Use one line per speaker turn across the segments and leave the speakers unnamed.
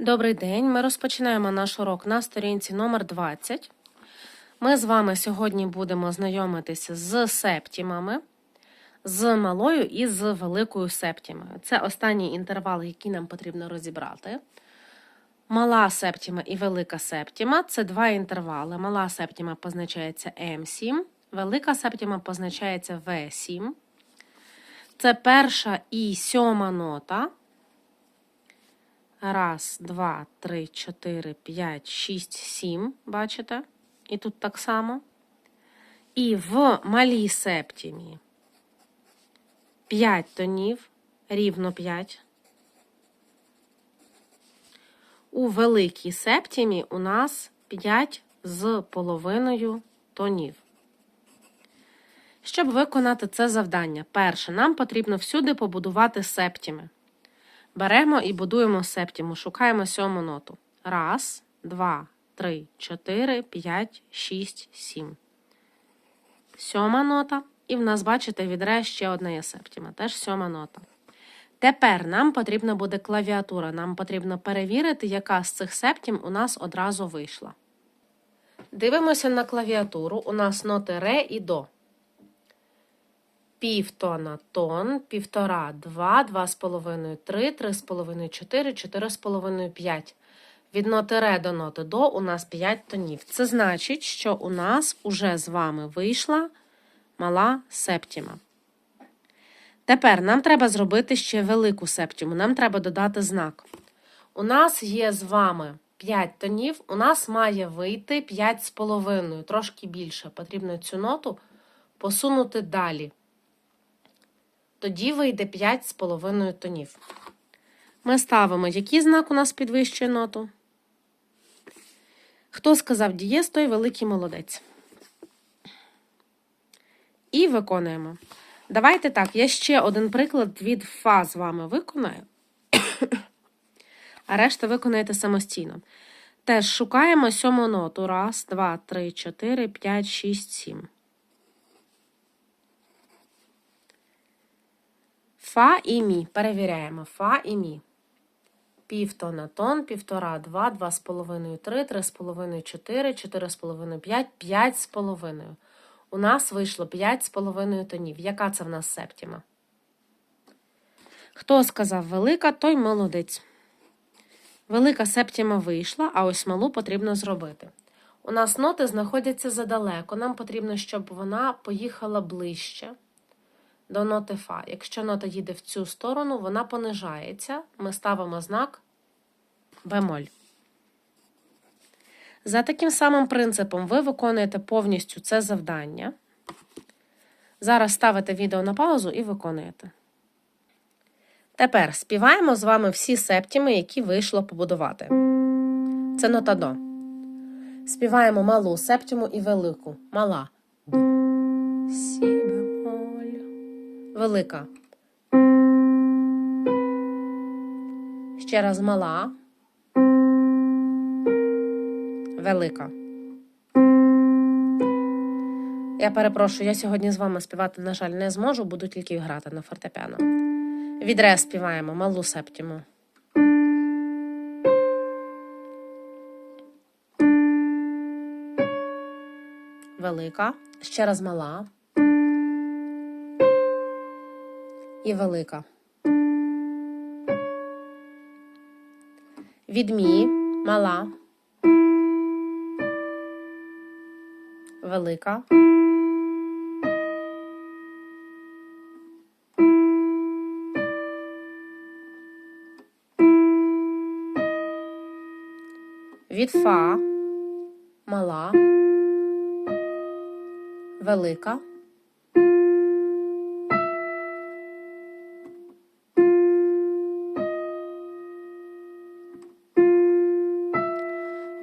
Добрий день. Ми розпочинаємо наш урок на сторінці номер 20. Ми з вами сьогодні будемо знайомитися з септімами, з малою і з великою септімою. Це останній інтервал, який нам потрібно розібрати. Мала септіма і велика септіма це два інтервали. Мала септіма позначається М7, велика септіма позначається В7. Це перша і сьома нота. Раз, два, три, чотири, п'ять, шість, сім. Бачите? І тут так само. І в малій септімі 5 тонів, рівно 5. У великій септімі у нас 5 з половиною тонів. Щоб виконати це завдання, перше, нам потрібно всюди побудувати септіми. Беремо і будуємо септіму, шукаємо сьому ноту. Раз, два, три, чотири, п'ять, шість, сім. Сьома нота. І в нас, бачите, відре ще одна є септіма, теж сьома нота. Тепер нам потрібна буде клавіатура. Нам потрібно перевірити, яка з цих септім у нас одразу вийшла. Дивимося на клавіатуру. У нас ноти ре і до. Півтона тон, півтора, два, два з половиною, три, три з половиною, чотири, чотири з половиною, п'ять. Від ноти ре до ноти до у нас 5 тонів. Це значить, що у нас уже з вами вийшла мала септіма. Тепер нам треба зробити ще велику септіму. Нам треба додати знак. У нас є з вами 5 тонів, у нас має вийти 5 з половиною, трошки більше. Потрібно цю ноту посунути далі. Тоді вийде 5 з половиною тонів. Ми ставимо, який знак у нас підвищує ноту. Хто сказав дієс, той великий молодець. І виконуємо. Давайте так, я ще один приклад від фа з вами виконаю. А решта виконаєте самостійно. Теж шукаємо сьому ноту. Раз, два, три, чотири, п'ять, шість, сім. Фа і мі. Перевіряємо. Фа і мі. Півтона тон, півтора, два, два з половиною, три, три з половиною, чотири, чотири з половиною, п'ять, п'ять з половиною. У нас вийшло п'ять з половиною тонів. Яка це в нас септіма? Хто сказав велика, той молодець. Велика септіма вийшла, а ось малу потрібно зробити. У нас ноти знаходяться задалеко. Нам потрібно, щоб вона поїхала ближче до ноти Фа. Якщо нота їде в цю сторону, вона понижається. Ми ставимо знак бемоль. За таким самим принципом ви виконуєте повністю це завдання. Зараз ставите відео на паузу і виконуєте. Тепер співаємо з вами всі септіми, які вийшло побудувати. Це нота до. Співаємо малу септіму і велику. Мала. До. Сі. Велика. Ще раз мала. Велика. Я перепрошую, я сьогодні з вами співати, на жаль, не зможу, буду тільки грати на фортепіано. Відре співаємо малу септіму. Велика. Ще раз мала. І велика. Відмі. Мала. Велика. Від фа. Мала. Велика.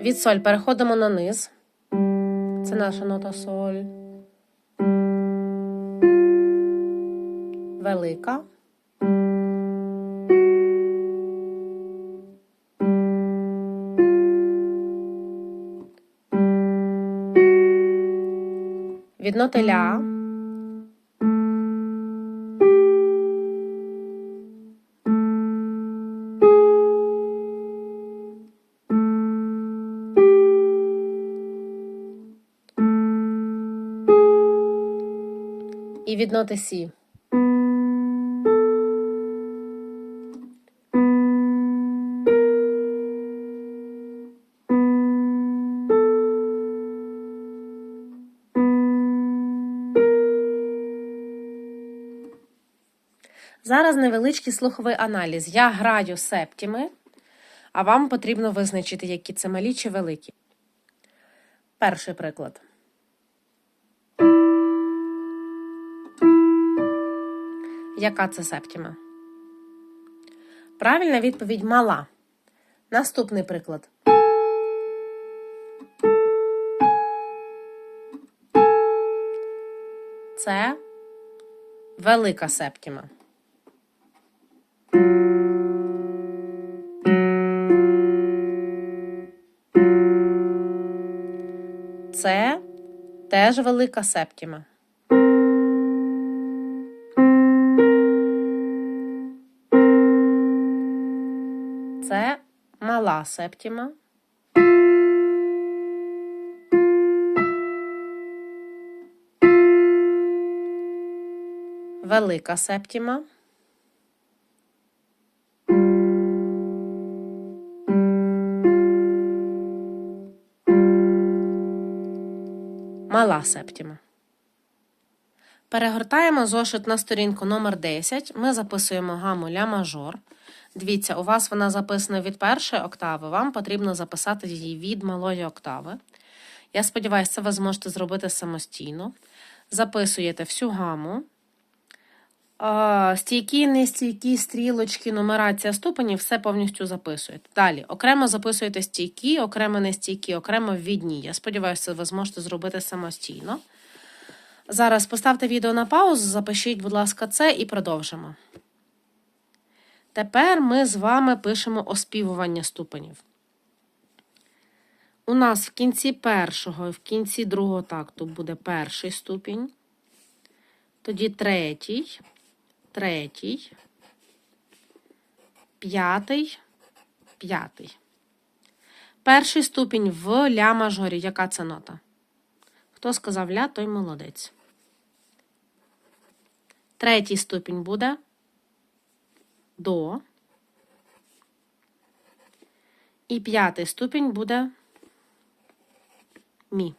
Від соль переходимо на низ. Це наша нота соль. Велика. Від ноти ля. І від ноти Сі. Зараз невеличкий слуховий аналіз. Я граю септіми, а вам потрібно визначити, які це малі чи великі. Перший приклад. Яка це септіма? Правильна відповідь мала. Наступний приклад. Це велика септіма. Це теж велика септіма. Це мала септіма. Велика септіма. Мала септіма. Перегортаємо зошит на сторінку номер 10. Ми записуємо гаму ля мажор. Дивіться, у вас вона записана від першої октави, вам потрібно записати її від малої октави. Я сподіваюся, це ви зможете зробити самостійно. Записуєте всю гаму. Стійкі, нестійкі, стрілочки, нумерація ступенів, все повністю записуєте. Далі, окремо записуєте стійкі, окремо нестійкі, окремо відні. Я сподіваюся, ви зможете зробити самостійно. Зараз поставте відео на паузу, запишіть, будь ласка, це і продовжимо. Тепер ми з вами пишемо оспівування ступенів. У нас в кінці першого і в кінці другого такту буде перший ступінь, тоді третій, третій, п'ятий, п'ятий. Перший ступінь в ля мажорі. Яка це нота? Хто сказав ля, той молодець. Третій ступінь буде до. І п'ятий ступінь буде мі.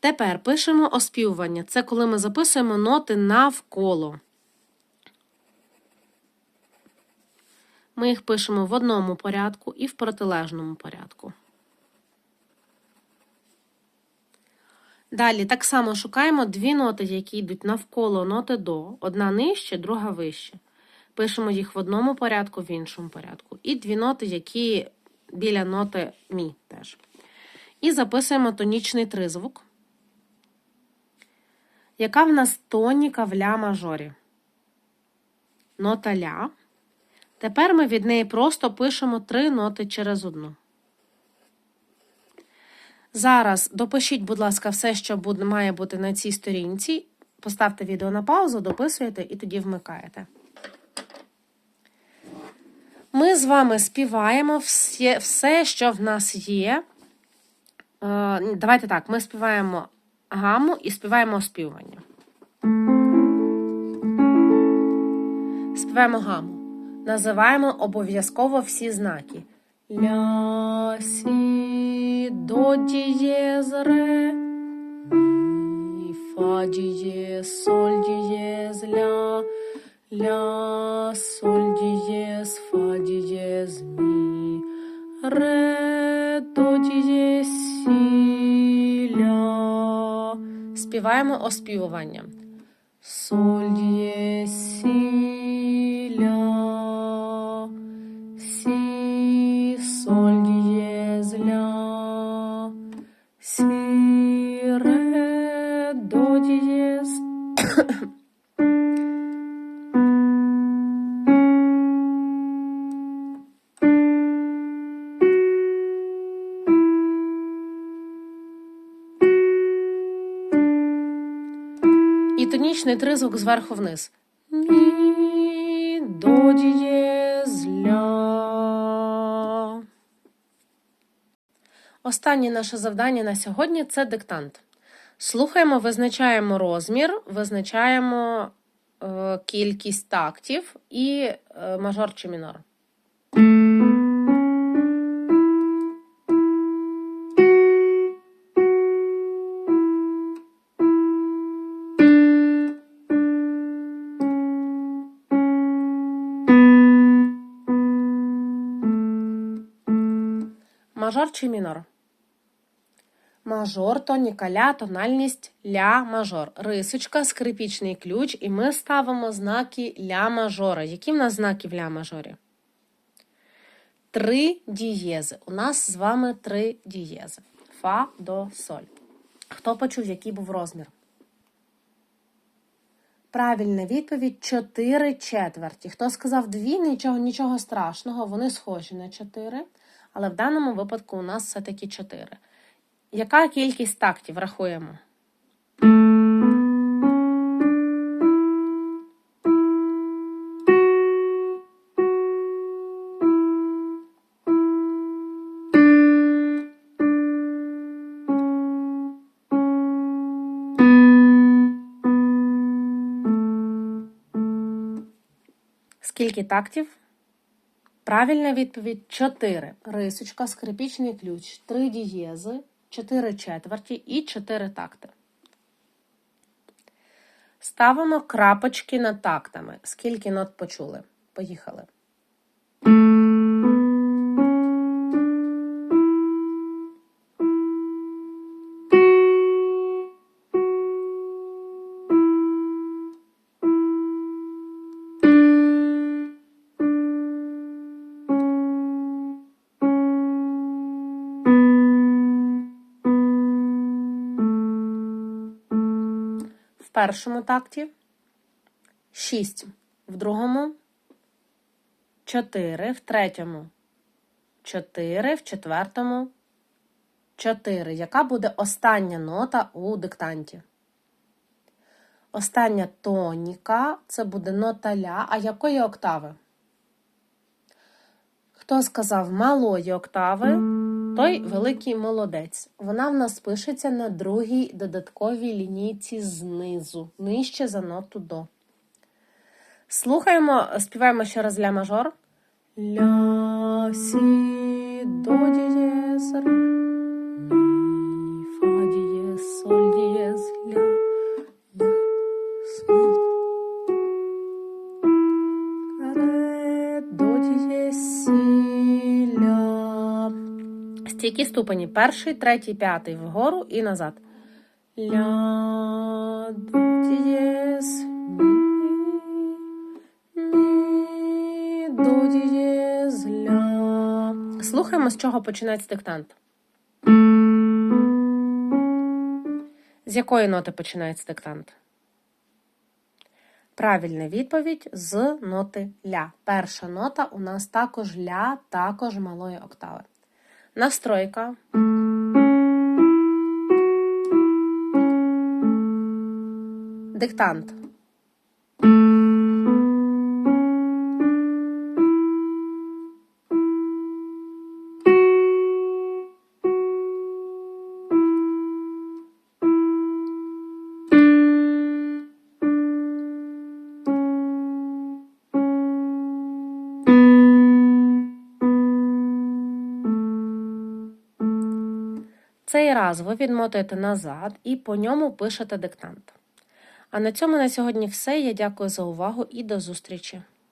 Тепер пишемо оспівування. Це коли ми записуємо ноти навколо. Ми їх пишемо в одному порядку і в протилежному порядку. Далі так само шукаємо дві ноти, які йдуть навколо ноти до. Одна нижче, друга вище. Пишемо їх в одному порядку, в іншому порядку. І дві ноти, які біля ноти мі теж. І записуємо тонічний тризвук. Яка в нас тоніка в ля мажорі? Нота ля. Тепер ми від неї просто пишемо три ноти через одну. Зараз допишіть, будь ласка, все, що має бути на цій сторінці. Поставте відео на паузу, дописуєте і тоді вмикаєте. Ми з вами співаємо все, все що в нас є. Е, Давайте так, ми співаємо гаму і співаємо оспівування. Співаємо гаму. Називаємо обов'язково всі знаки. Ля, сі, до дієз, ре, мі, фа дієз, соль дієз, ля, ля, соль дієз, фа дієз, мі, ре, до дієз, сі, ля. Співаємо оспівування. Соль дієз, сі, тонічний тризвук зверху вниз. Мі, до дієз. Останнє наше завдання на сьогодні це диктант. Слухаємо, визначаємо розмір, визначаємо е, кількість тактів і е, мажор чи мінор. Мажор чи мінор? Мажор, тоніка ля, тональність ля мажор. Рисочка, скрипічний ключ, і ми ставимо знаки ля мажора. Які в нас знаки в ля мажорі? Три дієзи. У нас з вами три дієзи. Фа, до, соль. Хто почув, який був розмір? Правильна відповідь 4 четверті. Хто сказав дві, нічого, нічого страшного, вони схожі на 4, але в даному випадку у нас все-таки 4. Яка кількість тактів рахуємо? Скільки тактів? Правильна відповідь 4. Рисочка, скрипічний ключ, 3 дієзи, 4 четверті і 4 такти. Ставимо крапочки над тактами. Скільки нот почули? Поїхали. Першому такті 6, в другому 4, в третьому 4, в четвертому 4. Яка буде остання нота у диктанті? Остання тоніка це буде нота ля. А якої октави? Хто сказав малої октави, той великий молодець. Вона в нас пишеться на другій додатковій лінійці знизу, нижче за ноту до. Слухаємо, співаємо ще раз ля мажор. Ля, сі, до дієз, Стійкі ступені. Перший, третій, п'ятий вгору і назад. Ля, до дієз, мі, до дієз, ля. Слухаємо, з чого починається диктант. З якої ноти починається диктант? Правильна відповідь з ноти ля. Перша нота у нас також ля, також малої октави. Настройка. Диктант. Раз ви відмотуєте назад і по ньому пишете диктант. А на цьому на сьогодні все. Я дякую за увагу і до зустрічі!